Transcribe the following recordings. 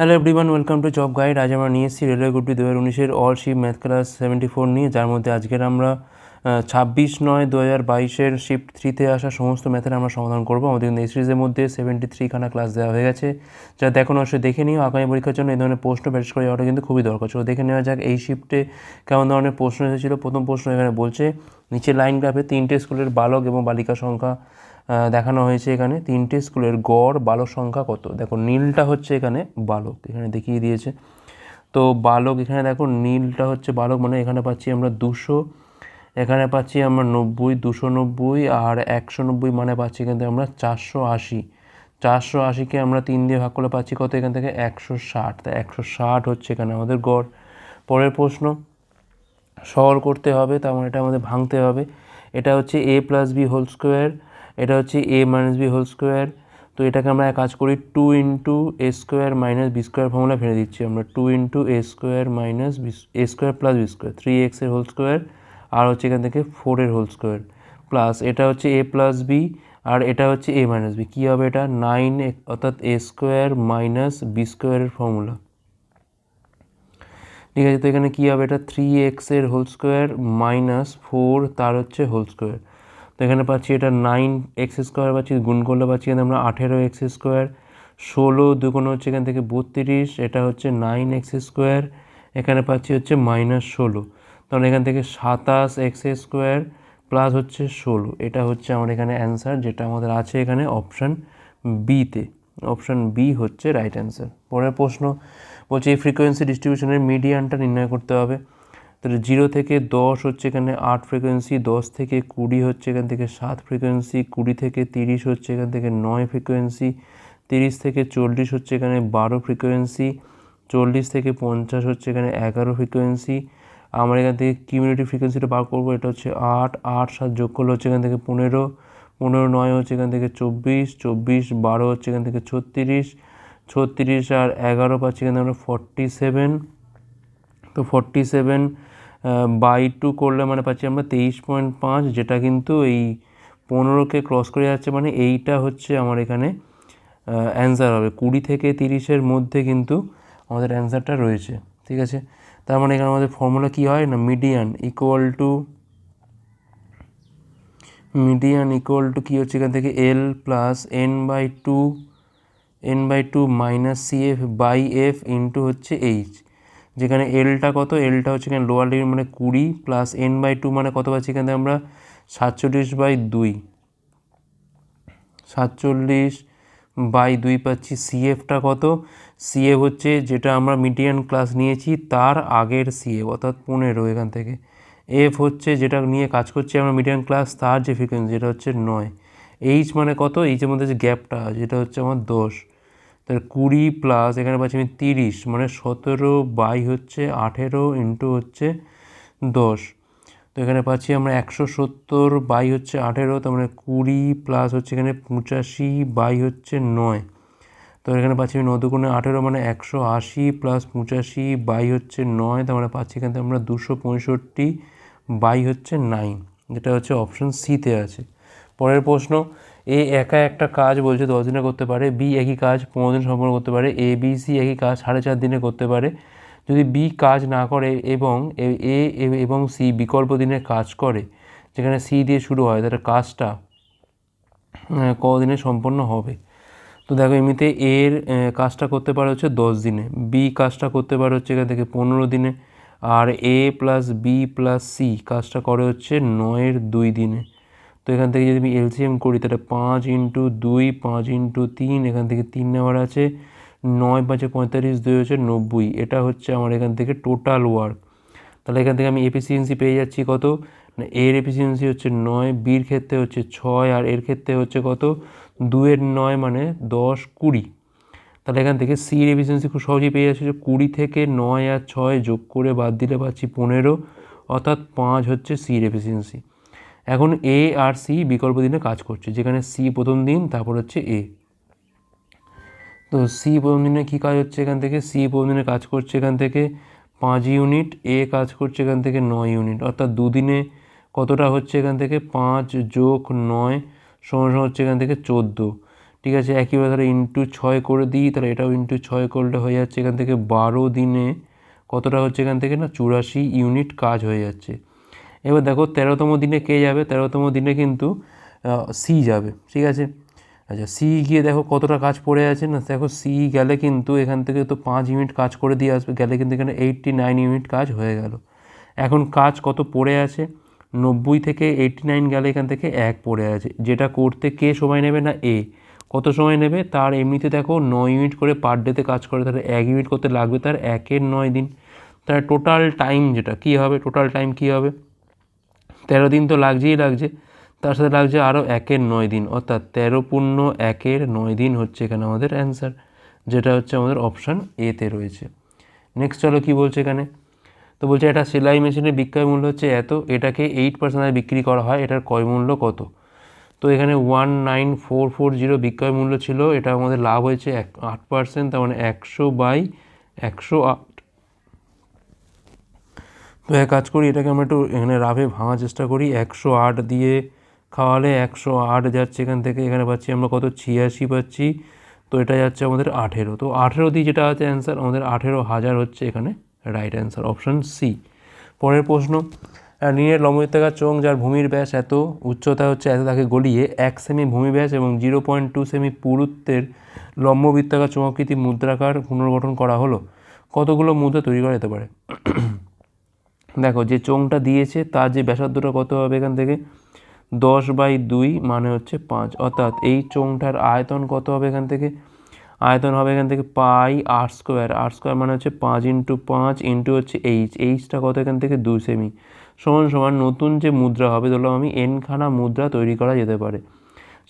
Hello everyone welcome to job guide আজ আমরা নিয়ে এসেছি রেলওয়ে গ্রুপটি দু হাজার উনিশের all shift math class seventy four নিয়ে, যার মধ্যে আজকের আমরা ছাব্বিশ নয় দু হাজার বাইশের শিফট থ্রিতে আসা সমস্ত ম্যাথের আমরা সমাধান করব। আমাদের কিন্তু এই সিরিজের মধ্যে সেভেন্টি থ্রিখানা ক্লাস দেওয়া হয়ে গেছে। যা দেখুন অবশ্যই দেখে নিও। আগামী পরীক্ষার জন্য এই ধরনের প্রশ্ন ব্যাস করে যাওয়াটা কিন্তু খুবই দরকার। চলো দেখে নেওয়া যাক এই শিফটে কেমন ধরনের প্রশ্ন এসেছিল। প্রথম প্রশ্ন এখানে বলছে নিচে লাইন গ্রাফে তিনটে স্কুলের বালক এবং বালিকা সংখ্যা দেখানো হয়েছে এখানে তিনটে স্কুলের গড়, বালক সংখ্যা কত? দেখো, নীলটা হচ্ছে এখানে বালক, এখানে দেখিয়ে দিয়েছে। তো বালক, এখানে দেখো, নীলটা হচ্ছে বালক মানে এখানে পাচ্ছি আমরা দুশো, এখানে পাচ্ছি আমরা নব্বই, দুশো নব্বই, আর একশো নব্বই মানে পাচ্ছি কিন্তু আমরা চারশো আশি। চারশো আশিকে আমরা তিন দিয়ে ভাগ করলে পাচ্ছি কত এখান থেকে? একশো ষাট। তা একশো ষাট হচ্ছে এখানে আমাদের গড়। পরের প্রশ্ন, সরল করতে হবে, তার মানে এটা আমাদের ভাঙতে হবে। এটা হচ্ছে a plus b whole square এটা হচ্ছে a minus b whole square তো এটাকে আমরা কাজ করি two into a square minus b square formula ফেলে দিচ্ছি আমরা two into a square minus b a square plus b square three এক্সের হোল স্কোয়ার আর হচ্ছে এখান থেকে ফোরের হোল স্কোয়ার প্লাস এটা হচ্ছে এ প্লাস বি আর এটা হচ্ছে এ মাইনাস বি কী হবে এটা? নাইন অর্থাৎ এ স্কোয়ার মাইনাস বি স্কোয়ারের ফর্মুলা ঠিক আছে? তো এখানে কী হবে এটা? থ্রি এক্সের হোল স্কোয়ার মাইনাস ফোর তার হচ্ছে হোল স্কোয়ার তো এখানে পাচ্ছি এটা নাইন এক্স স্কোয়ার পাচ্ছি, গুণ করলে পাচ্ছি এখানে আমরা আঠেরো এক্স স্কোয়ার ষোলো দুগুণ হচ্ছে এখান থেকে বত্রিশ, এটা হচ্ছে নাইন এক্স স্কোয়ার এখানে পাচ্ছি হচ্ছে মাইনাস ষোলো। তখন এখান থেকে সাতাশ এক্স স্কোয়ার প্লাস হচ্ছে ষোলো, এটা হচ্ছে আমার এখানে অ্যান্সার যেটা আমাদের আছে এখানে অপশান বিতে অপশান বি হচ্ছে রাইট অ্যান্সার পরের প্রশ্ন, বলছে এই ফ্রিকোয়েন্সি ডিস্ট্রিবিউশনের মিডিয়ানটা নির্ণয় করতে হবে। তাহলে জিরো থেকে দশ হচ্ছে এখানে আট ফ্রিকোয়েন্সি দশ থেকে কুড়ি হচ্ছে এখান থেকে সাত ফ্রিকোয়েন্সি কুড়ি থেকে তিরিশ হচ্ছে এখান থেকে নয় ফ্রিকোয়েন্সি তিরিশ থেকে চল্লিশ হচ্ছে এখানে বারো ফ্রিকোয়েন্সি চল্লিশ থেকে পঞ্চাশ হচ্ছে এখানে এগারো ফ্রিকোয়েন্সি আমরা এখান থেকে কিউমিউনিটি ফ্রিকোয়েন্সিটা বার করব, এটা হচ্ছে আট আট সাত যোগ করলে হচ্ছে এখান থেকে পনেরো পনেরো নয় হচ্ছে এখান থেকে চব্বিশ চব্বিশ বারো হচ্ছে এখান থেকে ছত্রিশ ছত্রিশ আর এগারো পাচ্ছি এখানে আমরা ফর্টি সেভেন তো ফর্টি সেভেন বাই টু করলে মানে পাচ্ছি আমরা তেইশ পয়েন্ট পাঁচ, যেটা কিন্তু এই পনেরোকে ক্রস করে যাচ্ছে মানে এইটা হচ্ছে আমার এখানে অ্যান্সার হবে। কুড়ি থেকে তিরিশের মধ্যে কিন্তু আমাদের অ্যান্সারটা রয়েছে, ঠিক আছে? তার মানে এখানে আমাদের ফর্মুলা কী হয় না? Median equal to median equal to কী হচ্ছে এখান থেকে? L plus N by two N by two minus C F by F into হচ্ছে এইচ যেখানে এলটা কত? এলটা হচ্ছে এখানে লোয়ার লিমিট মানে কুড়ি প্লাস এন বাই টু মানে কত পাচ্ছি এখানে আমরা? সাতচল্লিশ বাই দুই। সাতচল্লিশ বাই দুই পাচ্ছি। সিএফটা কত? সিএফ হচ্ছে যেটা আমরা মিডিয়ান ক্লাস নিয়েছি, তার আগের সিএফ অর্থাৎ পনেরো এখান থেকে। এফ হচ্ছে যেটা নিয়ে কাজ করছি আমরা মিডিয়ান ক্লাস তার যে ফ্রিকোয়েন্সি যেটা হচ্ছে নয়। এইচ মানে কত? এইচের মধ্যে যে গ্যাপটা যেটা হচ্ছে আমার দশ। তাহলে কুড়ি প্লাস এখানে পাচ্ছি আমি তিরিশ মানে সতেরো বাই হচ্ছে আঠেরো ইন্টু হচ্ছে দশ। তো এখানে পাচ্ছি আমরা একশো সত্তর বাই হচ্ছে আঠেরো, তার মানে কুড়ি প্লাস হচ্ছে এখানে পঁচাশি বাই হচ্ছে নয়। তো এখানে পাচ্ছি আমি নদুগুণে আঠেরো মানে একশো আশি প্লাস পঁচাশি বাই হচ্ছে নয়, তার মানে পাচ্ছি এখান আমরা দুশো পঁয়ষট্টি বাই হচ্ছে নাইন যেটা হচ্ছে অপশন সিতে আছে। পরের প্রশ্ন এ একা একটা কাজ বলছে, দশ দিনে করতে পারে। বি একই কাজ পনেরো দিন সম্পন্ন করতে পারে। এ, বি, সি একই কাজ সাড়ে চার দিনে করতে পারে। যদি বি কাজ না করে এবং এ এবং সি বিকল্প দিনে কাজ করে, যেখানে সি দিয়ে শুরু হয়, তাহলে কাজটা কদিনে সম্পন্ন হবে? তো দেখো, এমনিতে এর কাজটা করতে পারে হচ্ছে দশ দিনে। বি কাজটা করতে পারে হচ্ছে এখান থেকে পনেরো দিনে। আর a plus b plus c কাজটা করে হচ্ছে নয়ের দুই দিনে। তো এখান থেকে যদি আমি এলসিএম করি, তাহলে পাঁচ ইন্টু দুই, পাঁচ ইন্টু তিন, এখান থেকে তিন নেওয়ার আছে। নয়, পাঁচে পঁয়তাল্লিশ, দুই হচ্ছে নব্বই। এটা হচ্ছে আমার এখান থেকে টোটাল ওয়ার্ক তাহলে এখান থেকে আমি এফিসিয়েন্সি পেয়ে যাচ্ছি কত? না, এর এফিসিয়েন্সি হচ্ছে নয়, বির ক্ষেত্রে হচ্ছে ছয়, আর এর ক্ষেত্রে হচ্ছে কত? দুয়ের নয় মানে দশ কুড়ি। তাহলে এখান থেকে সির এফিসিয়েন্সি খুব সহজেই পেয়ে যাচ্ছে যে কুড়ি থেকে নয় আর ছয় যোগ করে বাদ দিলে পাচ্ছি পনেরো, অর্থাৎ পাঁচ হচ্ছে সির এফিসিয়েন্সি এখন এ আর সি বিকল্প দিনে কাজ করছে, যেখানে সি প্রথম দিন, তারপর হচ্ছে এ তো সি প্রথম দিনে কী কাজ হচ্ছে এখান থেকে? সি প্রথম দিনে কাজ করছে এখান থেকে পাঁচ ইউনিট এ কাজ করছে এখান থেকে নয় ইউনিট। অর্থাৎ দুদিনে কতটা হচ্ছে এখান থেকে? পাঁচ যোগ নয় সমান সমান হচ্ছে এখান থেকে চোদ্দ। ঠিক আছে একইভাবে তাহলে ইন্টু ছয় করে দিই, তাহলে এটাও ইন্টু ছয় করলে হয়ে যাচ্ছে এখান থেকে বারো দিনে কতটা হচ্ছে এখান থেকে? না, চুরাশি ইউনিট কাজ হয়ে যাচ্ছে। এবার দেখো তেরোতম দিনে কে যাবে? তেরোতম দিনে কিন্তু সি যাবে, ঠিক আছে? আচ্ছা সি গিয়ে দেখো কতটা কাজ পড়ে আছে না? দেখো সি গেলে কিন্তু এখান থেকে তো পাঁচ ইউনিট কাজ করে দিয়ে আসবে, গেলে কিন্তু এখানে এইটটি নাইন ইউনিট কাজ হয়ে গেল। এখন কাজ কত পড়ে আছে? নব্বই থেকে এইটটি নাইন গেলে এখান থেকে এক পড়ে আছে। যেটা করতে কে সময় নেবে না? এ কত সময় নেবে? তার এমনিতে দেখো নয় ইউনিট করে পার ডেতে কাজ করে, তাহলে এক ইউনিট করতে লাগবে তার একের নয় দিন। তার টোটাল টাইম যেটা, কী হবে? টোটাল টাইম কী হবে? তেরো দিন তো লাগছেই লাগছে। তার সাথে লাগছে আরও একের নয় দিন, অর্থাৎ তেরো পূর্ণ একের নয় দিন হচ্ছে এখানে আমাদের অ্যান্সার যেটা হচ্ছে আমাদের অপশান এতে রয়েছে। নেক্সট চলো কী বলছে এখানে? তো বলছে, এটা সেলাই মেশিনের বিক্রয় মূল্য হচ্ছে এত, এটাকে এইট পার্সেন্ট বিক্রি করা হয়, এটার ক্রয় মূল্য কত? তো এখানে one nine four four zero বিক্রয় মূল্য ছিল, এটা আমাদের লাভ হয়েছে এক, আট পার্সেন্ট তার মানে একশো বাই একশো আট তো এক কাজ করি, এটাকে আমরা একটু এখানে রাফে ভাঙার চেষ্টা করি। একশো আট দিয়ে খাওয়ালে একশো আট যাচ্ছে এখান থেকে। এখানে পাচ্ছি আমরা কত? ছিয়াশি পাচ্ছি। তো এটা যাচ্ছে আমাদের আঠেরো। তো আঠেরো দিয়ে যেটা আছে অ্যান্সার আমাদের আঠেরো হাজার হচ্ছে এখানে রাইট অ্যান্সার অপশান সি পরের প্রশ্ন নীলের লম্ববৃত্তাকার চোঙ যার ভূমির ব্যাস এত, উচ্চতা হচ্ছে এত তাকে গলিয়ে এক সেমি ভূমি ব্যাস এবং জিরো পয়েন্ট টু সেমি পুরুত্বের লম্ববৃত্তাকার চোঙাকৃতি মুদ্রাকার পুনর্গঠন করা হলো। কতগুলো মুদ্রা তৈরি করা যেতে পারে? দেখো যে চোঙটা দিয়েছে, তার যে ব্যাসার্ধটা কত হবে এখান থেকে? দশ বাই দুই মানে হচ্ছে পাঁচ। অর্থাৎ এই চোঙটার আয়তন কত হবে এখান থেকে? আয়তন হবে এখান থেকে পাই আর স্কোয়ার। আর স্কোয়ার মানে হচ্ছে পাঁচ ইন্টু পাঁচ ইন্টু হচ্ছে এইচ। এইচটা কত এখান থেকে? দু সেমি। সমান সমান নতুন যে মুদ্রা হবে, ধরলাম আমি এনখানা মুদ্রা তৈরি করা যেতে পারে।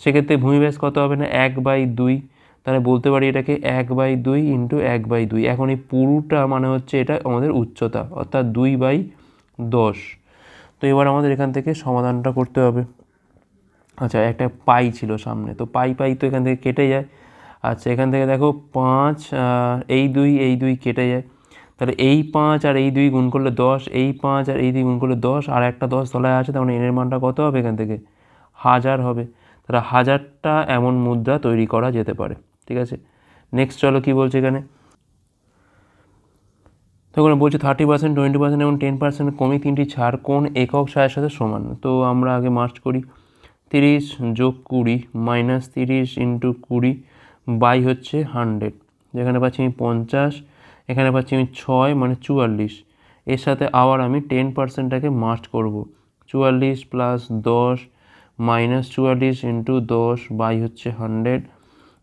সেক্ষেত্রে ভূমিব্যাস কত হবে না? এক বাই দুই। তাহলে বলতে পারি এটাকে এক বাই দুই ইন্টু এক বাই দুই। এখন এই পুরুটা মানে হচ্ছে এটা আমাদের উচ্চতা। অর্থাৎ দুই বাই দশ তো এবার আমাদের এখান থেকে সমাধানটা করতে হবে। আচ্ছা একটা পাই ছিল সামনে। তো পাই পাই তো এখান থেকে কেটে যায়। আচ্ছা এখান থেকে দেখো পাঁচ এই দুই এই দুই কেটে যায়। তাহলে এই পাঁচ আর এই দুই গুণ করলে দশ, এই পাঁচ আর এই দুই গুণ করলে দশ, আর একটা দশ তলায় আছে, তার মানে এনের মানটা কত হবে এখান থেকে? হাজার হবে। তাহলে হাজারটা এমন মুদ্রা তৈরি করা যেতে পারে। ঠিক আছে? নেক্সট চলো কী বলছে এখানে? তখন বলছে থার্টি পার্সেন্ট টোয়েন্টি পার্সেন্ট এবং টেন পার্সেন্ট কমে তিনটি ছাড় কোন একক ছায়ের সাথে সমান? তো আমরা আগে মার্চ করি। তিরিশ যোগ কুড়ি মাইনাস তিরিশ ইন্টু কুড়ি বাই হচ্ছে হান্ড্রেড যেখানে পাচ্ছি আমি পঞ্চাশ, এখানে পাচ্ছি আমি ছয় মানে চুয়াল্লিশ। এর সাথে আবার আমি টেন পার্সেন্টটাকে মার্চ করব। চুয়াল্লিশ প্লাস দশ মাইনাস চুয়াল্লিশ ইন্টু দশ বাই হচ্ছে হান্ড্রেড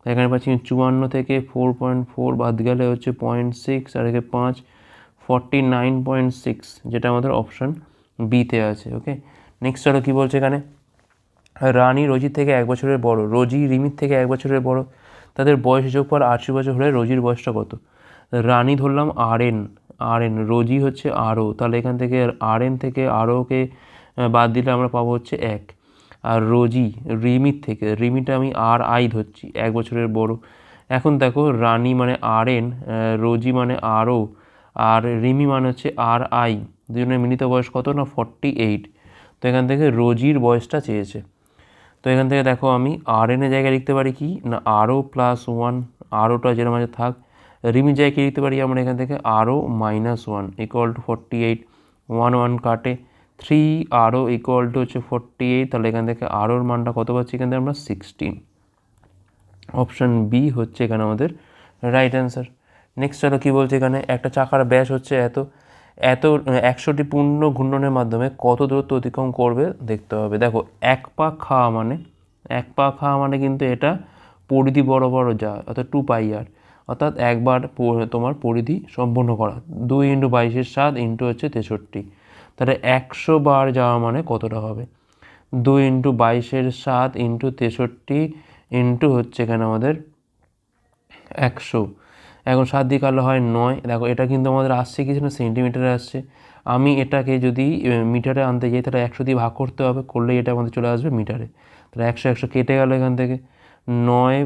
এখানে পাচ্ছি চুয়ান্ন থেকে ফোর পয়েন্ট ফোর বাদ গেলে হচ্ছে পয়েন্ট সিক্স আর একে পাঁচ ফর্টি নাইন পয়েন্ট সিক্স যেটা আমাদের অপশান বিতে আছে ওকে নেক্সট চলো কী বলছে এখানে? রানি রোজির থেকে এক বছরের বড়, রোজি রিমির থেকে এক বছরের বড়, তাদের বয়স যোগ পর আশি বছর হলে রোজির বয়সটা কত? রানি ধরলাম R N R N Rosie হচ্ছে আরও, তাহলে এখান থেকে আর এন থেকে আরওকে বাদ দিলে আমরা পাবো হচ্ছে এক। আর রোজি রিমির থেকে, রিমিটা আমি আর আই ধরছি, এক বছরের বড়। এখন দেখো রানী মানে আর এন রোজি মানে আরও আর রিমি মানে হচ্ছে আর আই দুজনের মিলিত বয়স কত না ফর্টি এইট তো এখান থেকে রোজির বয়সটা চেয়েছে। তো এখান থেকে দেখো আমি আর এনের জায়গায় লিখতে পারি কি? না আরও প্লাস ওয়ান আরওটা যেরকম আছে থাক। রিমি জায়গায় লিখতে পারি আমরা এখান থেকে? আরও minus one equal to forty eight one one কাটে। থ্রি আরও ইকুয়াল টু হচ্ছে ফর্টি এইট তাহলে এখান থেকে আরওর মানটা কত পাচ্ছি এখান থেকে আমরা সিক্সটিন অপশান বি হচ্ছে এখানে আমাদের রাইট অ্যান্সার নেক্সট চলো কী বলছে এখানে? একটা চাকার ব্যাস হচ্ছে এত এত একশোটি পূর্ণ ঘূর্ণনের মাধ্যমে কত দূরত্ব অতিক্রম করবে দেখতে হবে। দেখো, এক পা খাওয়া মানে এক পা খাওয়া মানে কিন্তু এটা পরিধি বড় বড় যা, অর্থাৎ টু পাই আর অর্থাৎ একবার তোমার পরিধি সম্পন্ন করা। দুই ইন্টু বাইশের সাত ইন্টু হচ্ছে তেষট্টি। তাহলে একশো বার যাওয়া মানে কতটা হবে? দুই ইন্টু বাইশের সাত ইন্টু তেষট্টি ইন্টু হচ্ছে এখানে আমাদের একশো। এখন সাত দিয়ে কালো হয় নয়। দেখো, এটা কিন্তু আমাদের আসছে কিছু না সেন্টিমিটারে আসছে। আমি এটাকে যদি মিটারে আনতে যাই, তাহলে একশো দিয়ে ভাগ করতে হবে, করলেই এটা আমাদের চলে আসবে মিটারে। তাহলে একশো একশো কেটে গেল এখান থেকে। নয়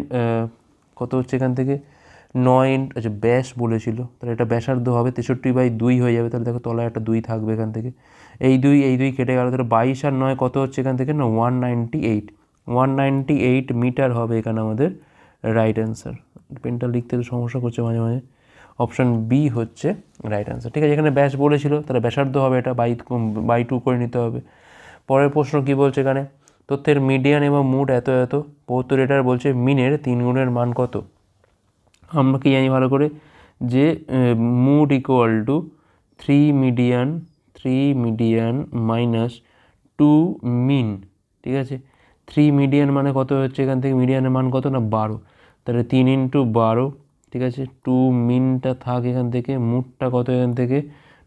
কত হচ্ছে এখান থেকে? নয় আচ্ছা ব্যাস বলেছিল। তাহলে এটা ব্যাসার্ধ হবে তেষট্টি বাই দুই হয়ে যাবে। তাহলে দেখো, তলায় একটা দুই থাকবে এখান থেকে। এই দুই এই দুই কেটে গেল। তাহলে বাইশ আর নয় কত হচ্ছে এখান থেকে? না one ninety eight one ninety eight meter হবে এখানে আমাদের রাইট অ্যান্সার পেনটা লিখতে সমস্যা করছে মাঝে মাঝে। অপশান বি হচ্ছে রাইট অ্যান্সার ঠিক আছে, এখানে ব্যাস বলেছিল, তাহলে ব্যাসার্ধ হবে এটা বাই বাই টু করে নিতে হবে। পরের প্রশ্ন কী বলছে এখানে? তথ্যের মিডিয়ান এবং মুড এত এত। পঁয়ত্তর এটার বলছে মিনের তিন গুণের মান কত? আমরা কি জানি ভালো করে? যে mode equal to three median three median minus two mean ঠিক আছে? থ্রি মিডিয়ান মানে কত হচ্ছে এখান থেকে? মিডিয়ানের মান কত না বারো? তাহলে তিন ইন্টু বারো, ঠিক আছে? টু মিনটা থাক এখান থেকে মুডটা কত এখান থেকে?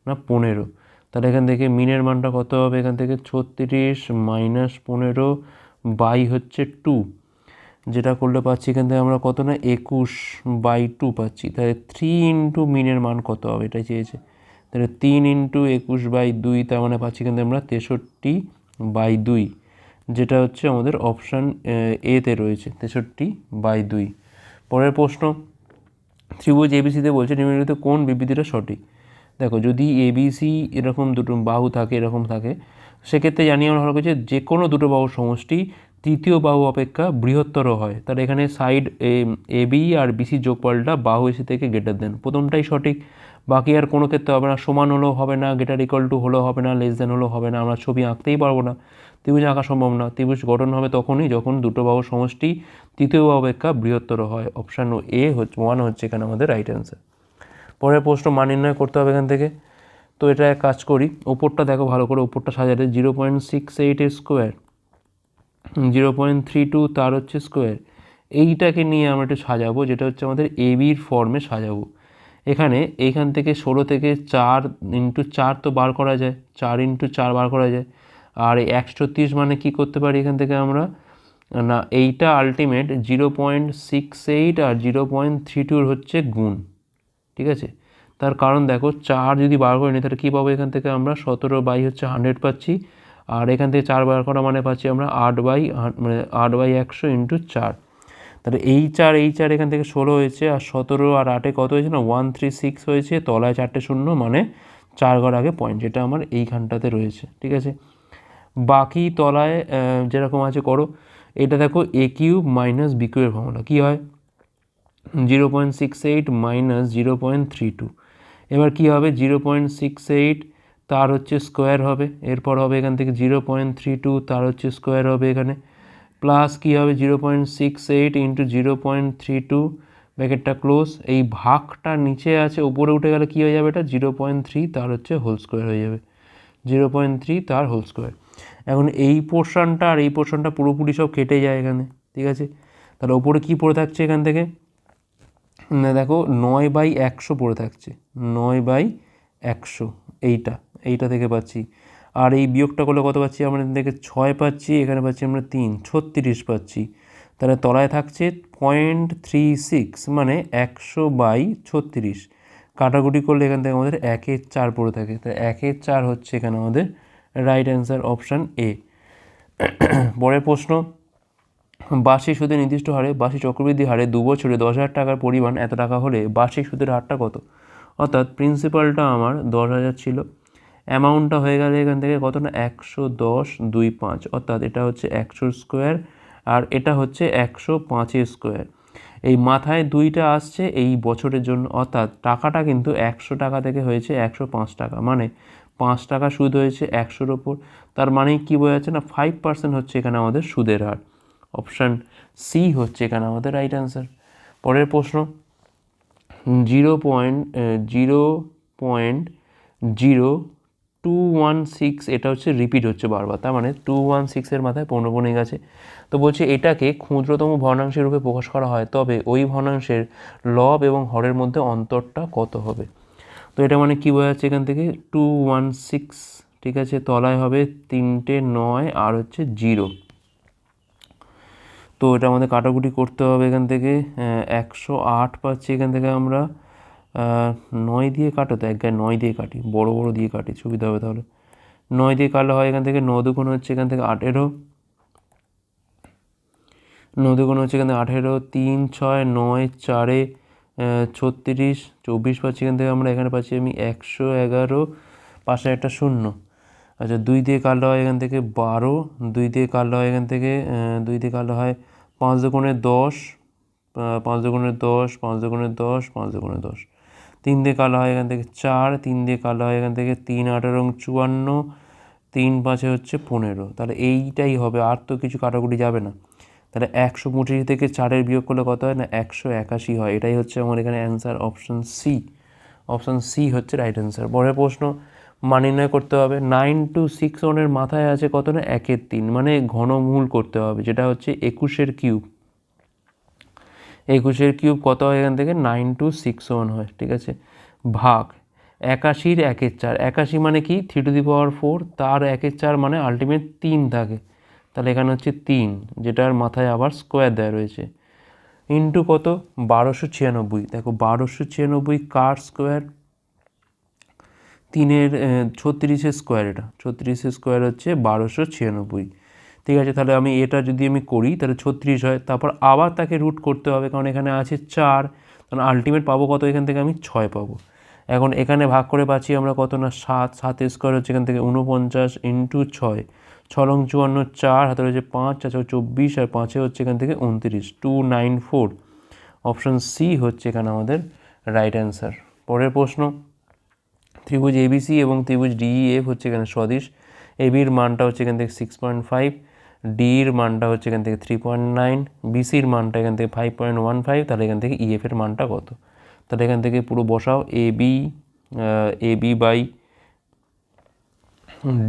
না, পনেরো। তাহলে এখান থেকে মিনের মানটা কত হবে? এখান থেকে ছত্রিশ মাইনাস পনেরো বাই হচ্ছে টু। যেটা করলে পাচ্ছি এখান থেকে আমরা কত না? একুশ বাই টু পাচ্ছি। তাহলে থ্রি ইন্টু মিনের মান কত হবে? এটাই চেয়েছে। তাহলে তিন ইন্টু একুশ বাই দুই, তার মানে পাচ্ছি এখান থেকে আমরা তেষট্টি বাই দুই, যেটা হচ্ছে আমাদের অপশান এতে রয়েছে, তেষট্টি বাই দুই। পরের প্রশ্ন, ত্রিভুজ এবিসিতে বলছে নিম্নলিখিত কোন বিবৃতিটা সঠিক? দেখো, যদি এবিসি এরকম দুটো বাহু থাকে, এরকম থাকে, সেক্ষেত্রে জানি আমরা ভালো করছি যে কোনো দুটো বাহুর সমষ্টি তৃতীয় বাহু অপেক্ষা বৃহত্তর হয়। তাহলে এখানে সাইড এ বি আর বিসি যোগফলটা বাহু এসি থেকে গেটার দেন প্রথমটাই সঠিক। বাকি আর কোনো ক্ষেত্রে হবে না। সমান হলেও হবে না। গেটার ইকুয়াল টু হলেও হবে না। লেস দেন হলেও হবে না। আমরা ছবি আঁকতেই পারব না। ত্রিভুজ আঁকা সম্ভব না। ত্রিভুজ গঠন হবে তখনই যখন দুটো বাহুর সমষ্টি তৃতীয় বাহু অপেক্ষা বৃহত্তর হয়। অপশান এ হচ্ছে ওয়ান হচ্ছে এখানে আমাদের রাইট অ্যান্সার পরের প্রশ্ন মান নির্ণয় করতে হবে এখান থেকে। তো এটা এক কাজ করি। ওপরটা দেখো ভালো করে ওপরটা সাজাতে। জিরো পয়েন্ট সিক্স এইটের square zero point three two তার হচ্ছে স্কোয়ার এইটাকে নিয়ে আমরা একটু সাজাবো, যেটা হচ্ছে আমাদের এবির ফর্মে সাজাবো। এখানে এইখান থেকে ষোলো থেকে চার ইন্টু চার তো বার করা যায়। চার ইন্টু চার বার করা যায়। আর এই একশো তিরিশ মানে কী করতে পারি এখান থেকে আমরা? না, এইটা ultimate zero point six eight আর জিরো পয়েন্ট থ্রি টুর হচ্ছে গুণ, ঠিক আছে? তার কারণ দেখো, চার যদি বার করে নিই তাহলে কী পাবো এখান থেকে আমরা? সতেরো বাই হচ্ছে হান্ড্রেড পাচ্ছি। আর এখান থেকে চার বার করা মানে পাচ্ছি আমরা আট বাই মানে আট বাই একশো ইন্টু চার। তাহলে এই চার এই চার এখান থেকে ষোলো হয়েছে, আর সতেরো আর আটে কত হয়েছে না? ওয়ান থ্রি সিক্স হয়েছে, তলায় চারটে শূন্য মানে চার ঘর আগে পয়েন্ট যেটা আমার এইখানটাতে রয়েছে, ঠিক আছে? বাকি তলায় যেরকম আছে করো। এটা দেখো এ কিউব মাইনাস বি কিউবের ফর্মুলা কী হয়? Zero point six eight minus zero point three two এবার কী হবে? জিরো পয়েন্ট সিক্স এইট তার হচ্ছে স্কোয়ার হবে। এরপর হবে এখান থেকে জিরো পয়েন্ট থ্রি টু তার হচ্ছে স্কোয়ার হবে এখানে। প্লাস কী হবে? Zero point six eight into zero point three two ব্যাকেটটা close এই ভাগটা নিচে আছে, উপরে উঠে গেলে কী হয়ে যাবে এটা? জিরো পয়েন্ট থ্রি তার হচ্ছে হোল স্কোয়ার হয়ে যাবে। জিরো পয়েন্ট থ্রি তার হোল স্কোয়ার এখন এই পোর্শনটা আর এই পোর্শনটা পুরোপুরি সব কেটে যায় এখানে, ঠিক আছে? তাহলে ওপরে কী পড়ে থাকছে এখান থেকে? না, দেখো, নয় বাই একশো পড়ে থাকছে। নয় বাই একশো, এইটা এইটা থেকে পাচ্ছি। আর এই বিয়োগটা করলে কত পাচ্ছি? আমরা এখান থেকে ছয় পাচ্ছি, এখানে পাচ্ছি আমরা তিন, ছত্রিশ পাচ্ছি। তাহলে তলায় থাকছে পয়েন্ট থ্রি সিক্স মানে একশো বাই ছত্রিশ। কাটাকুটি করলে এখান থেকে আমাদের একের চার পড়ে থাকে। তাই একের চার হচ্ছে এখানে আমাদের রাইট অ্যান্সার অপশান এ পরের প্রশ্ন, বার্ষিক সুদের নির্দিষ্ট হারে বার্ষিক চক্রবৃদ্ধি হারে দু বছরে দশ হাজার টাকার পরিমাণ এত টাকা হলে বার্ষিক সুদের হারটা কত? অর্থাৎ প্রিন্সিপালটা আমার দশ হাজার ছিল। অ্যামাউন্টটা হয়ে গেলে এখান থেকে কত না একশো দশ দুই পাঁচ। অর্থাৎ এটা হচ্ছে একশো স্কোয়ার আর এটা হচ্ছে একশো পাঁচের স্কোয়ার এই মাথায় দুইটা আসছে এই বছরের জন্য। অর্থাৎ টাকাটা কিন্তু একশো টাকা থেকে হয়েছে একশো পাঁচ টাকা। মানে পাঁচ টাকা সুদ হয়েছে একশোর ওপর। তার মানে কী বোঝাচ্ছে না ফাইভ পার্সেন্ট হচ্ছে এখানে আমাদের সুদের হার। অপশান সি হচ্ছে এখানে আমাদের রাইট অ্যান্সার পরের প্রশ্ন zero point zero point zero two one six এটা হচ্ছে রিপিট হচ্ছে বারবার। তার মানে টু ওয়ান সিক্সের মাথায় পৌনপণিক আছে তো বলছে এটাকে ক্ষুদ্রতম ভগ্নাংশের রূপে প্রকাশ করা হয়, তবে ওই ভগ্নাংশের লব এবং হরের মধ্যে অন্তরটা কত হবে? তো এটা মানে কী বোঝাচ্ছে এখান থেকে? টু ওয়ান সিক্স ঠিক আছে? তলায় হবে তিনটে নয় আর হচ্ছে জিরো তো এটা আমাদের কাটাকুটি করতে হবে এখান থেকে। একশো আট পাচ্ছি এখান থেকে আমরা। নয় দিয়ে কাটো তো এক গায়ে নয় দিয়ে কাটি। বড় বড় দিয়ে কাটি, সুবিধা হবে তাহলে। নয় দিয়ে কাটলে হয় এখান থেকে, ন দুগুণ হচ্ছে এখান থেকে আঠেরো। ন দুগুণ হচ্ছে এখান থেকে আঠেরো, তিন, ছয়, নয়, চারে ছত্রিশ, চব্বিশ পাচ্ছি, এখান থেকে আমরা এখানে পাচ্ছি আমি একশো এগারো, পাশে একটা শূন্য। আচ্ছা দুই দিয়ে কাটলে হয় এখান থেকে বারো, দুই দিয়ে কাটলে হয় এখান থেকে দুই দিয়ে কাটলে হয় পাঁচ দুগুণে দশ পাঁচ দুগুণে দশ, পাঁচ দুগুণে দশ, পাঁচ দুগুণে দশ। তিন দিয়ে কালো হয় এখান থেকে চার, তিন দিয়ে কালো হয় এখান থেকে তিন, আঠারো চুয়ান্ন, তিন পাঁচে হচ্ছে পনেরো। তাহলে এইটাই হবে, আর তো কিছু কাটাকুটি যাবে না। তাহলে একশো পঁচিশ থেকে চারের বিয়োগ করলে কত হয়? না, একশো একাশি হয়। এটাই হচ্ছে আমার এখানে answer option c option c হচ্ছে রাইট অ্যান্সার পরের প্রশ্ন, মান নির্ণয় করতে হবে। নাইন টু সিক্স ওয়ানের মাথায় আছে কত না? একের তিন। মানে ঘনমূল করতে হবে, যেটা হচ্ছে একুশের কিউব একুশের কিউব কত হয় এখান থেকে? নাইন টু সিক্স ওয়ান হয়, ঠিক আছে? ভাগ, একাশির একের চার। একাশি মানে কি? Three to the power four তার একের চার মানে আলটিমেট তিন থাকে। তাহলে এখানে হচ্ছে তিন, যেটার মাথায় আবার স্কোয়ার দেওয়া রয়েছে। ইন্টু কত? বারোশো ছিয়ানব্বই। দেখো, বারোশো ছিয়ানব্বই কার স্কোয়ার তিনের ছত্রিশের স্কোয়ার এটা। ছত্রিশের স্কোয়ার হচ্ছে বারোশো ছিয়ানব্বই। ঠিক আছে, তাহলে আমি এটা যদি আমি করি, তাহলে ছত্রিশ হয়। তারপর আবার তাকে রুট করতে হবে, কারণ এখানে আছে চার। তাহলে আলটিমেট পাবো কত? এখান থেকে আমি ছয় পাবো। এখন এখানে ভাগ করে পাচ্ছি আমরা কত না? সাত। সাতের স্কোয়ার হচ্ছে এখান থেকে উনপঞ্চাশ ইন্টু ছয়। ছলং চুয়ান্ন চার হাতে রয়েছে পাঁচ ছয়, চব্বিশ আর পাঁচে হচ্ছে এখান থেকে উনত্রিশ। Two nine four. Option c হচ্ছে এখানে আমাদের রাইট অ্যান্সার পরের প্রশ্ন, ত্রিভুজ এবিসি এবং ত্রিভুজ ডিইএফ হচ্ছে এখানে সদিশ এবির মানটা হচ্ছে এখান থেকে সিক্স পয়েন্ট ফাইভ ডির মানটা হচ্ছে এখান থেকে থ্রি পয়েন্ট নাইন বিসির মানটা এখান থেকে ফাইভ পয়েন্ট ওয়ান ফাইভ তাহলে এখান থেকে ইএফ এর মানটা কত? তাহলে এখান থেকে পুরো বসাও a b a b by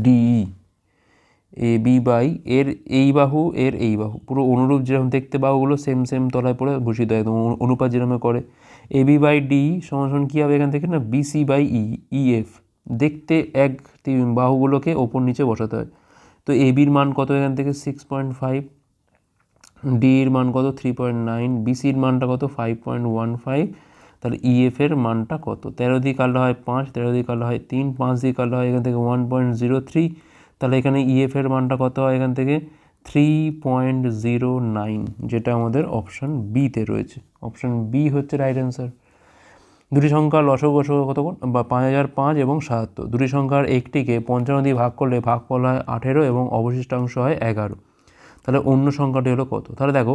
DE a, b by, এর এই বাহু, এর এই বাহু। পুরো অনুরূপ যেরকম দেখতে বাহুগুলো সেম সেম তলায় পড়ে হয় একদম অনু- অনুপাত যেরকম করে। এ, বি বাই, ডি সমান কী হবে এখান থেকে না? বিসি বাই, ই ইএফ দেখতে এক বাহুগুলোকে ওপর নিচে বসাতে হয়। তো এ বির মান কত এখান থেকে? সিক্স পয়েন্ট ফাইভ ডি এর মান কত? থ্রি পয়েন্ট নাইন বিসির মানটা কত? ফাইভ পয়েন্ট ওয়ান ফাইভ তাহলে ইএফ এর মানটা কত? তেরো দিয়ে কালো হয় পাঁচ, তেরো দিয়ে কালো হয় তিন, পাঁচ দিয়ে কালো হয় এখান থেকে ওয়ান পয়েন্ট জিরো থ্রি তাহলে এখানে ইএফ এর মানটা কত হয় এখান থেকে? থ্রি পয়েন্ট জিরো নাইন যেটা আমাদের অপশান বিতে রয়েছে। অপশান বি হচ্ছে রাইট অ্যান্সার দুটি সংখ্যার লসক গসক কত? বা পাঁচ হাজার পাঁচ এবং সাতাত্তর। দুটি সংখ্যার একটিকে পঞ্চান্ন দিয়ে ভাগ করলে ভাগফল হয় আঠেরো এবং অবশিষ্টাংশ হয় এগারো। তাহলে অন্য সংখ্যাটি হলো কত? তাহলে দেখো,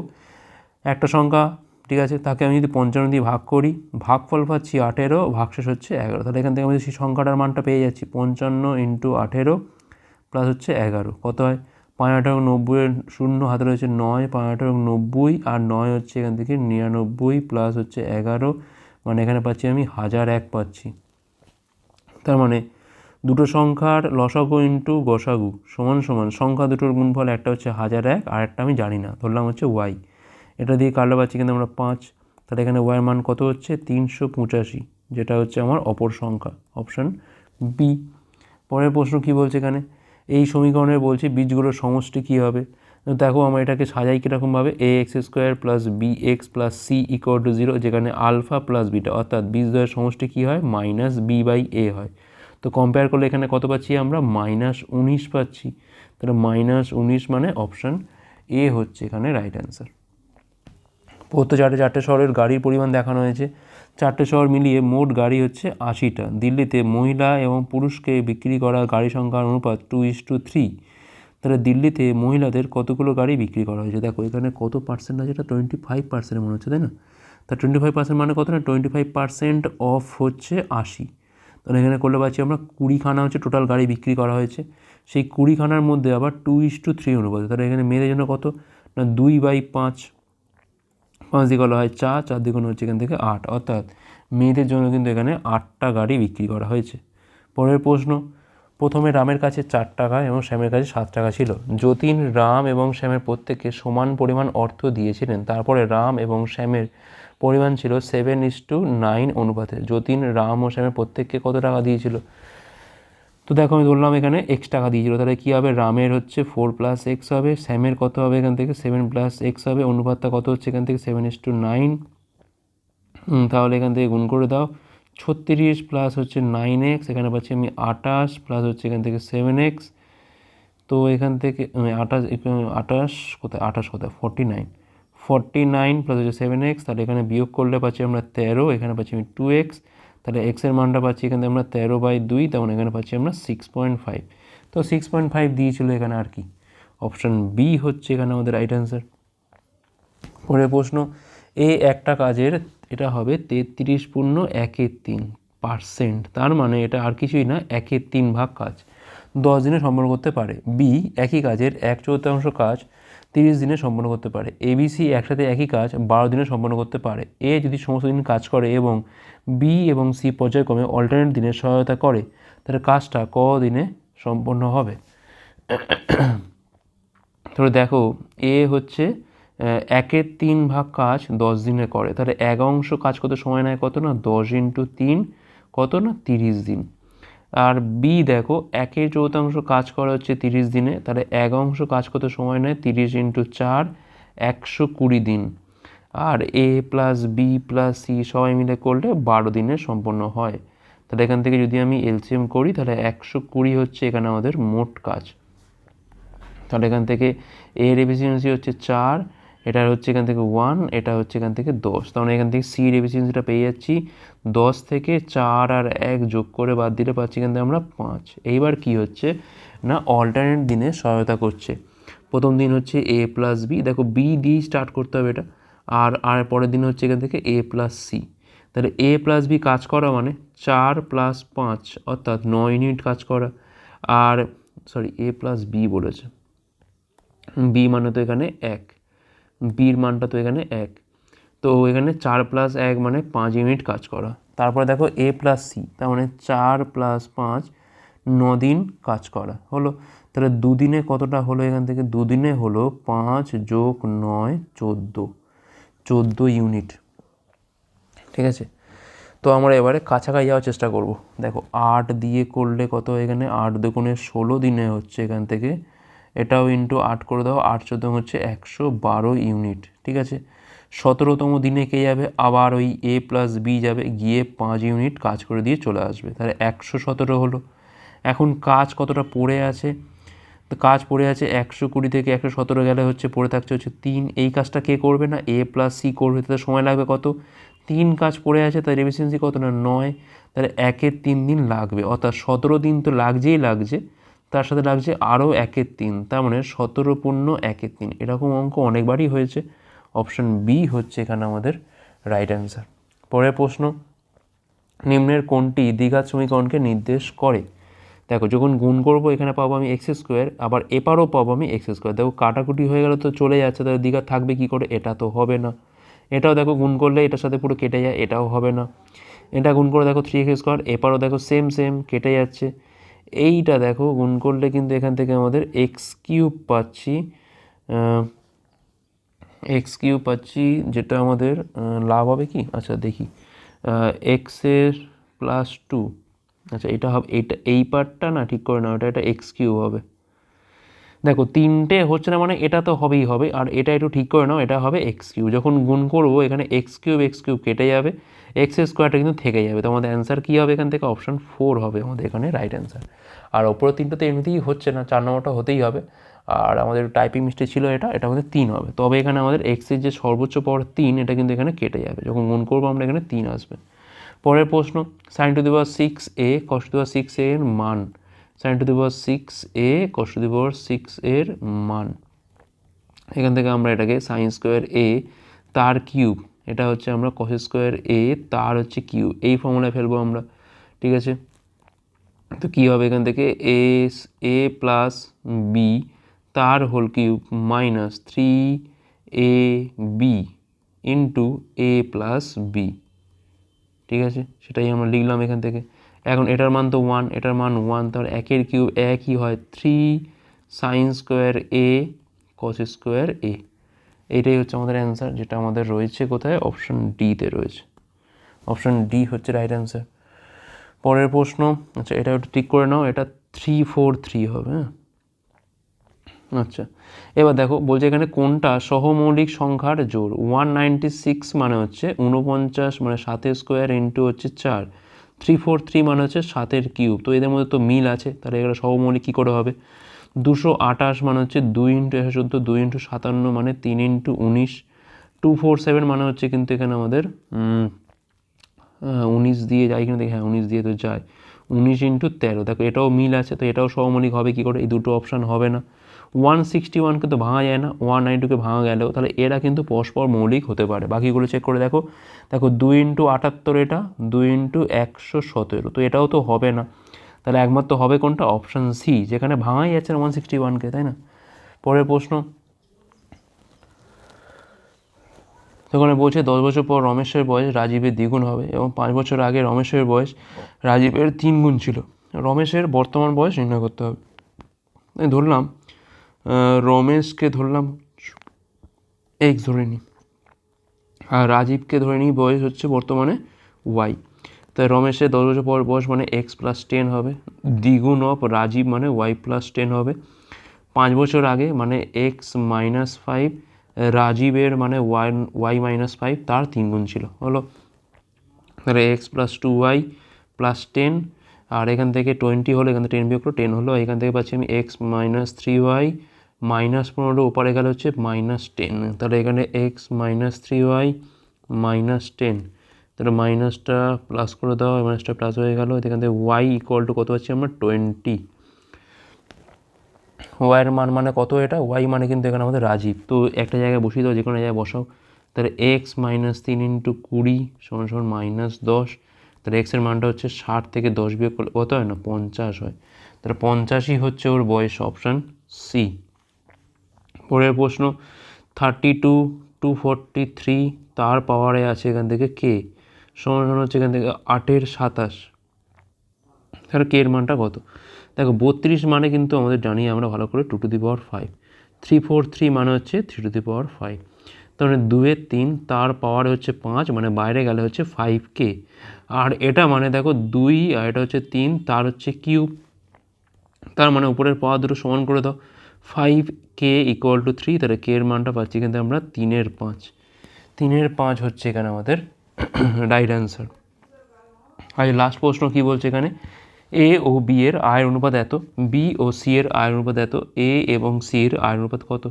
একটা সংখ্যা, ঠিক আছে, তাকে আমি যদি পঞ্চান্ন দিয়ে ভাগ করি, ভাগফল পাচ্ছি আঠেরো, ভাগশেষ হচ্ছে এগারো। তাহলে এখান থেকে আমি সেই সংখ্যাটার মানটা পেয়ে যাচ্ছি, পঞ্চান্ন ইন্টু আঠেরো প্লাস হচ্ছে এগারো। কত হয়? পাঁচ আঠারো নব্বইয়ের শূন্য হাতে রয়েছে নয়। পাঁচ আঠারো নব্বই আর নয় হচ্ছে এখান থেকে নিরানব্বই প্লাস হচ্ছে এগারো। মানে এখানে পাচ্ছি আমি হাজার এক পাচ্ছি। তার মানে দুটো সংখ্যার লসাগু ইন্টু গসাগু সমান সমান সংখ্যা দুটোর গুণফল একটা হচ্ছে হাজার এক আর একটা আমি জানি না। ধরলাম হচ্ছে ওয়াই। এটা দিয়ে কাটলে পাচ্ছি কিন্তু আমরা পাঁচ। তাহলে এখানে ওয়াই মান কত হচ্ছে? তিনশো পঁচাশি, যেটা হচ্ছে আমার অপর সংখ্যা, অপশান বি। পরের প্রশ্ন কী বলছে এখানে? এই সমীকরণের বলছি বীজগুলোর সমষ্টি কী হবে? দেখো আমরা এটাকে সাজাই কীরকমভাবে? A x square plus b x plus c equal to zero যেখানে আলফা প্লাস বিটা অর্থাৎ বীজদ্বয়ের সমষ্টি কী হয়? মাইনাস বি বাই এ হয়। তো কম্পেয়ার করলে এখানে কত পাচ্ছি আমরা? মাইনাস উনিশ পাচ্ছি। তাহলে মাইনাস উনিশ মানে অপশান এ হচ্ছে এখানে রাইট অ্যান্সার প্রত্যেক চারটে চারটে শহরের গাড়ির পরিমাণ দেখানো হয়েছে। চারটে শহর মিলিয়ে মোট গাড়ি হচ্ছে আশিটা। দিল্লিতে মহিলা এবং পুরুষকে বিক্রি করা গাড়ি সংখ্যার অনুপাত টু ইস টু থ্রি তাহলে দিল্লিতে মহিলাদের কতগুলো গাড়ি বিক্রি করা হয়েছে? দেখো, এখানে কত পার্সেন্ট আছে? এটা টোয়েন্টি ফাইভ পার্সেন্ট মনে হচ্ছে, তাই না? তা টোয়েন্টি ফাইভ পার্সেন্ট মানে কত না? টোয়েন্টি ফাইভ পার্সেন্ট অফ হচ্ছে আশি। তাহলে এখানে করলে পাচ্ছি আমরা কুড়িখানা হচ্ছে টোটাল গাড়ি বিক্রি করা হয়েছে। সেই কুড়িখানার মধ্যে আবার টু ইস টু থ্রি অনুপাত। তাহলে এখানে মেয়েদের জন্য কত? না, দুই বাই পাঁচ পাঁচ দ্বিগুণ হয় চার চার দ্বিগুণ হচ্ছে এখান থেকে আট। অর্থাৎ মেয়েদের জন্য কিন্তু এখানে আটটা গাড়ি বিক্রি করা হয়েছে। পরের প্রশ্ন, প্রথমে রামের কাছে চার টাকা এবং শ্যামের কাছে সাত টাকা ছিল। যতীন, রাম এবং শ্যামের প্রত্যেককে সমান পরিমাণ অর্থ দিয়েছিলেন। তারপরে রাম এবং শ্যামের পরিমাণ ছিল সেভেন ইস টু নাইন অনুপাতে। যতীন, রাম ও শ্যামের প্রত্যেককে কত টাকা দিয়েছিল? তো দেখো আমি ধরলাম এখানে এক্স টাকা দিয়েছিল, তাহলে কী হবে? রামের হচ্ছে ফোর প্লাস এক্স হবে স্যামের কত হবে এখান থেকে? সেভেন প্লাস এক্স হবে, অনুপাতটা কত হচ্ছে এখান থেকে? সেভেন ইস টু নাইন তাহলে এখান থেকে গুণ করে দাও, ছত্রিশ প্লাস হচ্ছে নাইন এক্স এখানে পাচ্ছি আমি আটাশ প্লাস হচ্ছে এখান থেকে সেভেন এক্স তো এখান থেকে আঠাশ আঠাশ কোথায়? আঠাশ কোথায়? Forty nine forty nine plus হচ্ছে সেভেন এক্স তাহলে এখানে বিয়োগ করলে পাচ্ছি আমরা তেরো, এখানে পাচ্ছি আমি টু এক্স তাহলে এক্সের মানটা পাচ্ছি এখানে আমরা তেরো বাই দুই, তেমন এখানে পাচ্ছি আমরা সিক্স পয়েন্ট ফাইভ তো সিক্স পয়েন্ট ফাইভ দিয়েছিল এখানে আর কি। অপশান বি হচ্ছে এখানে আমাদের রাইট অ্যান্সার পরের প্রশ্ন, এ একটা কাজের, এটা হবে তেত্রিশ পূর্ণ একের তিন পার্সেন্ট তার মানে এটা আর কিছুই না, একের তিন ভাগ কাজ। দশ দিনে সম্পন্ন করতে পারে। বি একই কাজের এক চতুর্থাংশ কাজ তিরিশ দিনে সম্পন্ন করতে পারে। এবিসি একসাথে একই কাজ বারো দিনে সম্পন্ন করতে পারে। এ যদি সমস্ত দিন কাজ করে এবং বি এবং সি পর্যায়ক্রমে অল্টারনেট দিনে সহায়তা করে, তাহলে কাজটা ক দিনে সম্পন্ন হবে? তাহলে দেখো এ হচ্ছে একের তিন ভাগ কাজ দশ দিনে করে। তাহলে এক অংশ কাজ করতে সময় নেয় কত না? দশ ইন্টু তিন কত না? তিরিশ দিন। আর বি দেখো, একের চৌথাংশ কাজ করা হচ্ছে তিরিশ দিনে, তাহলে এক অংশ কাজ করতে সময় নেয়? তিরিশ ইন্টু চার, একশো কুড়ি দিন। আর a plus b plus c সবাই মিলে করলে বারো দিনে সম্পন্ন হয়। তাহলে এখান থেকে যদি আমি এলসিএম করি, তাহলে একশো কুড়ি হচ্ছে এখানে আমাদের মোট কাজ। তাহলে এখান থেকে এর এফিসিয়েন্সি হচ্ছে চার এটা হচ্ছে এখান থেকে ওয়ান এটা হচ্ছে এখান থেকে দশ। তাহলে এখান থেকে সি এফিসিয়েন্সিটা পেয়ে যাচ্ছি। দশ থেকে চার আর এক যোগ করে বাদ দিলে পাচ্ছি এখান থেকে আমরা পাঁচ। এইবার কি হচ্ছে? না অল্টারনেট দিনে সহায়তা করছে। প্রথম দিন হচ্ছে এ প্লাস বি দেখো বি দিয়েই স্টার্ট করতে হবে এটা। আর আর পরের দিন হচ্ছে এখান থেকে এ প্লাস সি তাহলে এ প্লাস বি কাজ করা মানে চার প্লাস পাঁচ, অর্থাৎ নয় ইউনিট কাজ করা। আর সরি এ প্লাস বি বলেছে। বি মানে তো এখানে এক। বির মানটা তো এখানে এক। তো এখানে চার প্লাস এক মানে পাঁচ ইউনিট কাজ করা। তারপরে দেখো এ প্লাস সি তার মানে চার প্লাস পাঁচ দিন কাজ করা। হলো? তাহলে দুদিনে কতটা হলো এখান থেকে? দুদিনে হলো পাঁচ যোগ নয় চোদ্দ। চোদ্দ ইউনিট ঠিক আছে? তো আমরা এবারে কাছাকাছি যাওয়ার চেষ্টা করব। দেখো, আট দিয়ে করলে কত এখানে? আট দুগুণে ষোলো দিনে হচ্ছে এখান থেকে এটাও ইন্টু আট করে দাও। আট চোদ্দ হচ্ছে একশো বারো ইউনিট ঠিক আছে? সতেরোতম দিনে কে যাবে? আবার ওই এ প্লাস বি যাবে, গিয়ে পাঁচ ইউনিট কাজ করে দিয়ে চলে আসবে। তাহলে একশো সতেরো হলো। এখন কাজ কতটা পড়ে আছে? তো কাজ পড়ে আছে একশো কুড়ি থেকে একশো সতেরো গেলে হচ্ছে পড়ে থাকছে হচ্ছে তিন। এই কাজটা কে করবে না? এ প্লাস সি করবে, তাতে সময় লাগবে কত? তিন কাজ পড়ে আছে, তার এফিসিয়েন্সি কত না? নয়। তাহলে একের তিন দিন লাগবে। অর্থাৎ সতেরো দিন তো লাগছেই লাগছে। তার সাথে লাগছে আরও একের তিন, তার মানে সতেরো পূর্ণ একের তিন। এরকম অঙ্ক অনেকবারই হয়েছে। অপশন বি হচ্ছে এখানে আমাদের রাইট অ্যান্সার পরের প্রশ্ন, নিম্নের কোনটি দ্বিঘাত সমীকরণকে নির্দেশ করে? দেখো, যখন গুণ করব, এখানে পাবো আমি এক্স স্কোয়ার আবার এপারও পাবো আমি এক্স স্কোয়ার দেখো, কাটাকুটি হয়ে গেলে তো চলে যাচ্ছে, তাহলে দ্বিঘাত থাকবে কি করে? এটা তো হবে না। এটাও দেখো, গুণ করলে এটার সাথে পুরো কেটে যায়, এটাও হবে না। এটা গুণ করে দেখো থ্রি এক্স স্কোয়ার এপারও দেখো সেম সেম কেটে যাচ্ছে। এইটা দেখো, গুণ করলে কিন্তু এখান থেকে আমাদের এক্স কিউব পাচ্ছি এক্স কিউব পাচ্ছি, যেটা আমাদের লাভ হবে কি? আচ্ছা দেখি এক্সের প্লাস টু আচ্ছা এটা হবে এইটা এই পার্টটা না ঠিক করে না ওটা এটা এক্স কিউব হবে। দেখো, তিনটে হচ্ছে না মানে এটা তো হবেই হবে, আর এটা একটু ঠিক করে নাও, এটা হবে এক্স কিউব যখন গুণ করব, এখানে এক্স কিউব এক্স কিউব কেটে যাবে এক্স স্কোয়ারটা কিন্তু থেকে যাবে। তো আমাদের অ্যান্সার কী হবে এখান থেকে? অপশান ফোর হবে আমাদের এখানে রাইট অ্যান্সার আর ওপরের তিনটা তো এমনিতেই হচ্ছে না, চার নম্বরটা হতেই হবে। আর আমাদের টাইপিং মিস্টেক ছিল এটা এটা আমাদের তিন হবে। তবে এখানে আমাদের এক্সের যে সর্বোচ্চ পাওয়ার তিন, এটা কিন্তু এখানে কেটে যাবে। যখন গুণ করব, আমরা এখানে তিন আসবে। পরের প্রশ্ন sine to the power six a cos to the power six এর মান। Sine to the power six a cos to the power six এর মান। এখান থেকে আমরা এটাকে সাইন স্কোয়ার এ তার কিউব এটা হচ্ছে আমরা কস স্কোয়ার এ তার হচ্ছে কিউব এই ফর্মুলায় ফেলব আমরা, ঠিক আছে? তো কী হবে এখান থেকে? এ এ প্লাস বি তার whole cube minus three a b into a plus b ঠিক আছে? সেটাই আমরা লিখলাম এখান থেকে। এখন এটার মান তো ওয়ান এটার মান ওয়ান তাহলে একের কিউব একই হয় three sine square a cos square a এইটাই হচ্ছে আমাদের অ্যান্সার যেটা আমাদের রয়েছে কোথায়? অপশন ডিতে রয়েছে। অপশন ডি হচ্ছে রাইট অ্যান্সার পরের প্রশ্ন আচ্ছা এটা একটু ঠিক করে নাও, এটা থ্রি ফোর থ্রি হবে হ্যাঁ? আচ্ছা এবার দেখো, বলছে এখানে কোনটা সহমৌলিক সংখ্যার জোর ওয়ান নাইনটি সিক্স মানে হচ্ছে উনপঞ্চাশ মানে সাতের স্কোয়ার ইন্টু হচ্ছে চার। থ্রি ফোর থ্রি মানে হচ্ছে সাতের কিউব। তো এদের মধ্যে তো মিল আছে, তাহলে এগুলো সহমৌলিক কী করে হবে? দুশো আঠাশ মানে হচ্ছে দুই ইন্টু একশো চোদ্দ দুই ইন্টু সাতান্ন মানে তিন ইন্টু উনিশ। টু ফোর সেভেন মানে হচ্ছে কিন্তু এখানে আমাদের উনিশ দিয়ে যায় কিনা দেখি হ্যাঁ উনিশ দিয়ে তো যায়। উনিশ ইন্টু তেরো, দেখো এটাও মিল আছে, তো এটাও সহমৌলিক হবে কী করে? এই দুটো অপশান হবে না। ওয়ান সিক্সটি ওয়ানকে তো ভাঙা যায় না ওয়ান নাইন টুকে ভাঙা গেলেও তাহলে এরা কিন্তু পরস্পর মৌলিক হতে পারে। বাকিগুলো চেক করে দেখো। দেখো দুই ইন্টু আটাত্তর এটা, দুই ইন্টু একশো সতেরো, তো এটাও তো হবে না। তাহলে একমাত্র হবে কোনটা? অপশান সি যেখানে ভাঙাই যাচ্ছে না ওয়ান সিক্সটি ওয়ানকে তাই না? পরের প্রশ্ন। সেখানে বলছে, দশ বছর পর রমেশের বয়স রাজীবের দ্বিগুণ হবে এবং পাঁচ বছর আগে রমেশের বয়স রাজীবের তিন গুণ ছিল। রমেশের বর্তমান বয়স নির্ণয় করতে হবে। ধরলাম রমেশকে ধরলাম। এক্স ধরে নিই আর রাজীবকে ধরে নিই বয়স হচ্ছে বর্তমানে ওয়াই তাই রমেশের দশ বছর পর বয়স মানে এক্স প্লাস টেন হবে। দ্বিগুণ অফ রাজীব মানে ওয়াই প্লাস টেন হবে। পাঁচ বছর আগে মানে এক্স মাইনাস ফাইভ রাজীবের মানে ওয়াই ওয়াই মাইনাস ফাইভ তার তিন গুণ ছিল। হলো? তাহলে x plus two y plus ten আর এখান থেকে টোয়েন্টি হলো, এখান থেকে টেন বিয়োগ টেন হলো। এখান থেকে পাচ্ছি আমি x minus three y minus পনেরো ওপারে গেলে হচ্ছে মাইনাস টেন। তাহলে এখানে x minus three y minus ten. তাহলে মাইনাসটা প্লাস করে দাও মাইনাসটা প্লাস হয়ে গেল। এখান থেকে ওয়াই ইকুয়াল টু কত পাচ্ছি আমরা? টোয়েন্টি ওয়াইয়ের মান মানে কত এটা? ওয়াই মানে কিন্তু এখানে আমাদের রাজীব তো একটা জায়গায় বসিয়ে দাও যে কোনো জায়গায় বসাও। তাহলে এক্স মাইনাস তিন ইন্টু কুড়ি সমান সমান মাইনাস দশ। তাহলে এক্সের মানটা হচ্ছে ষাট থেকে দশ বিয়োগ করলে কত হয় না? পঞ্চাশ হয়। তাহলে পঞ্চাশই হচ্ছে ওর বয়স অপশান সি পরের প্রশ্ন thirty two two forty three তার পাওয়ারে আছে এখান থেকে কে সমান হচ্ছে এখান থেকে আটের সাতাশ। তাহলে কে এর মানটা কত? দেখো, বত্রিশ মানে কিন্তু আমাদের জানি আমরা ভালো করে two to the power five three four three মানে হচ্ছে three to the power five মানে দুয়ের তিন, তার পাওয়ার হচ্ছে পাঁচ মানে বাইরে গেলে হচ্ছে ফাইভ কে আর এটা মানে দেখো দুই, আর এটা হচ্ছে তিন, তার হচ্ছে কিউব। তার মানে উপরের পাওয়ার দুটো সমান করে দাও। Five k equal to three তাহলে কে এর মানটা পাচ্ছি কিন্তু আমরা তিনের পাঁচ। তিনের পাঁচ হচ্ছে এখানে আমাদের রাইট অ্যান্সার আর লাস্ট প্রশ্ন কি বলছে এখানে? এ ও বি এর আয়ের অনুপাত এত। বি ও সি এর আয়ের অনুপাত এত। এ এবং সি এর আয়ের অনুপাত কত?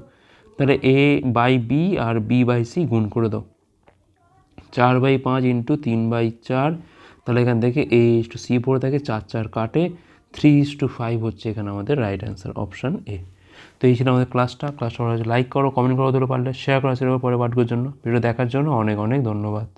তাহলে এ বাই বি আর বি বাই সি গুণ করে দাও। চার বাই পাঁচ ইন্টু তিন বাই চার, তাহলে এখান থেকে এ ইস টু সি পড়ে থাকে, চার চার কাটে থ্রি ইস টু ফাইভ হচ্ছে এখানে আমাদের রাইট অ্যান্সার অপশান এ তো এই ছিল আমাদের ক্লাসটা ক্লাসটা লাইক করো কমেন্ট করো দিলে পারলে শেয়ার করা ছিল পরে পাঠগুলোর জন্য। ভিডিও দেখার জন্য অনেক অনেক ধন্যবাদ।